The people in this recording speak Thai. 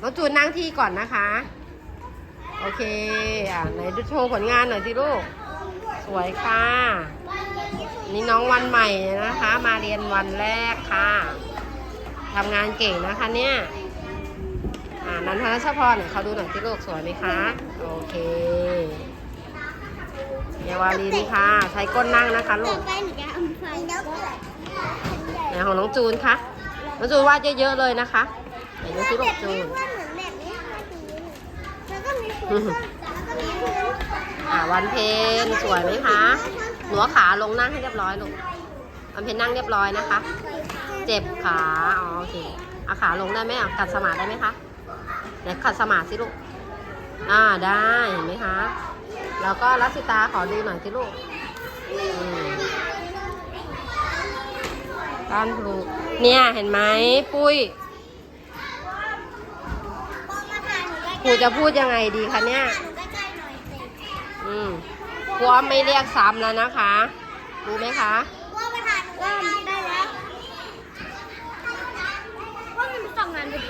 น้องจูนนั่งที่ก่อนนะคะ โอเค อะไหนดูโชว์ผลงานหน่อยสิลูก สวยค่ะ นี่น้องวันใหม่นะคะ มาเรียนวันแรกค่ะทำงานเก่งนะคะเนี่ย อ่านันทนชพรเนี่ยเขาดูหน่อยที่ลูกสวยไหมคะ โอเคเยาวาลินค่ะ ใช้ก้นนั่งนะคะลูต่อกไปหนูจะเอาไฟแล้วก็ไหนของน้องจูนคะ น้องจูนวาดเยอะๆเลยนะคะ ไหนดูสิลูกจูนว่าเหมือนแบบนี้ว่าดีแล้วก็มีพื้นแล้วก็มีพื้นอ่าวันเพนสวยไหมคะหนูเอาขาลงนั่งให้เรียบร้อยลูกวันเพนนั่งเรียบร้อยนะคะ เจ็บขาอ๋อโอเคเอาขาลงได้ไหมอะกัดสมาธิได้ไหมคะเดี๋ยวขัดสมาธิสิลูกอ่าได้เห็นไหมคะ แล้วก็รัสิตาขอดูหน่อยสิลูกอืมก้านพลูเนี่ยเห็นไหมปุ้ย รูจะพูดยังไงดีคะเนี่ย อืมครูอ้อไม่เรียกซ้ำแล้วนะคะ รู้ไหมคะว่าปรนได้แล้วว่ามันต้องงานเป็น